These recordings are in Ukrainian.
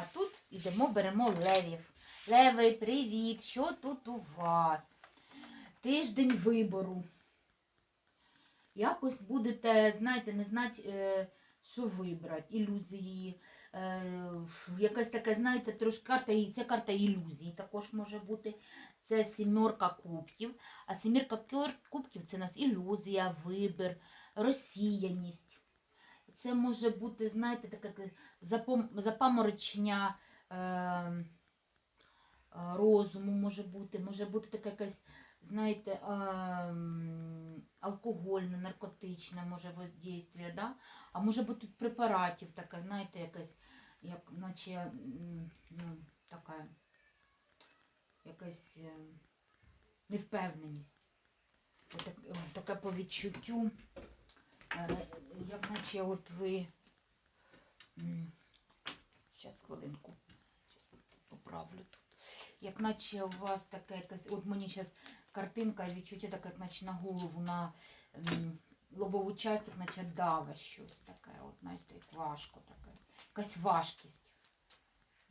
А тут ідемо, беремо левів. Леви, привіт! Що тут у вас? Тиждень вибору. Якось будете, знаєте, не знати, е, що вибрати. Ілюзії. Е, якась така, знаєте, трошки карта, це карта ілюзій також може бути. Це сімерка кубків. А сімірка кубків це у нас ілюзія, вибір, розсіяність. Це може бути, знаєте, таке запаморочення е, е, розуму може бути, може бути таке якесь, знаєте, е, алкогольне, наркотичне може воздействие, да? а може бути препаратів таке, знаєте, якесь, як, наче, ну, така, якась е, невпевненість. Таке по відчуттю, е, як наче от ви. Зараз хвилинку. Поправлю тут. Як наче у вас таке якась, от мені зараз картинка відчуття таке, як наче на голову, на лобову частину, наче даве щось таке, от знаєте, як важко таке. Якась важкість.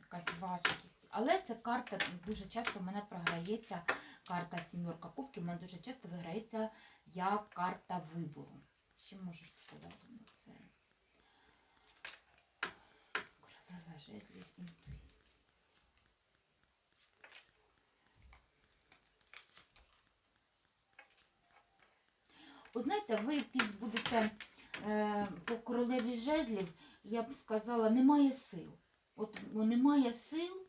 Якась важкість. Але ця карта дуже часто в мене програється, карта сімерка кубків, в мене дуже часто виграється як карта вибору. Що можеш 6 літніх дві. О, знаєте, ви якісь будете е, по королеві жезлів, я б сказала, немає сил. От ну, немає сил,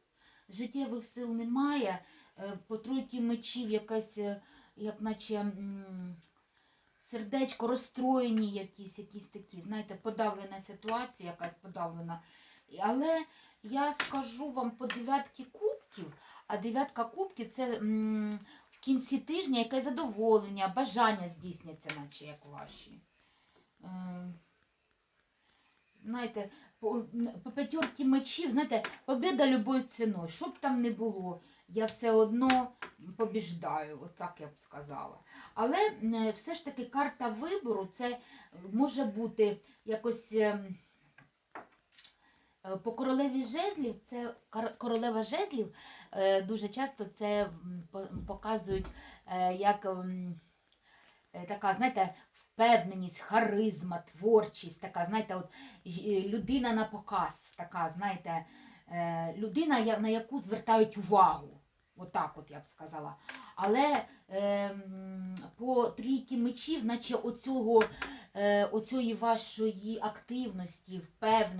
життєвих сил немає. Е, по тройці мечів якась, е, як наче м, сердечко, розстроєні якісь, якісь такі, знаєте, подавлена ситуація, якась подавлена. Але я скажу вам по дев'ятки кубків, а дев'ятка кубків це в кінці тижня якесь задоволення, бажання здійсняться, наче як ваші. Е, Знаєте, по, по мечів, знаєте, побіда любою ціною. Що б там не було, я все одно побіждаю, отак я б сказала. Але е, все ж таки карта вибору це може бути якось. Ем, е, По королеві жезлів, це королева жезлів е, дуже часто це показують е, як е, така, знаєте, впевненість, харизма, творчість, така, знаєте, от людина на показ, така, знаєте, людина, на яку звертають увагу. Отак от я б сказала. Але е, по трійки мечів, наче оцього, е, оцієї вашої активності, впевненості.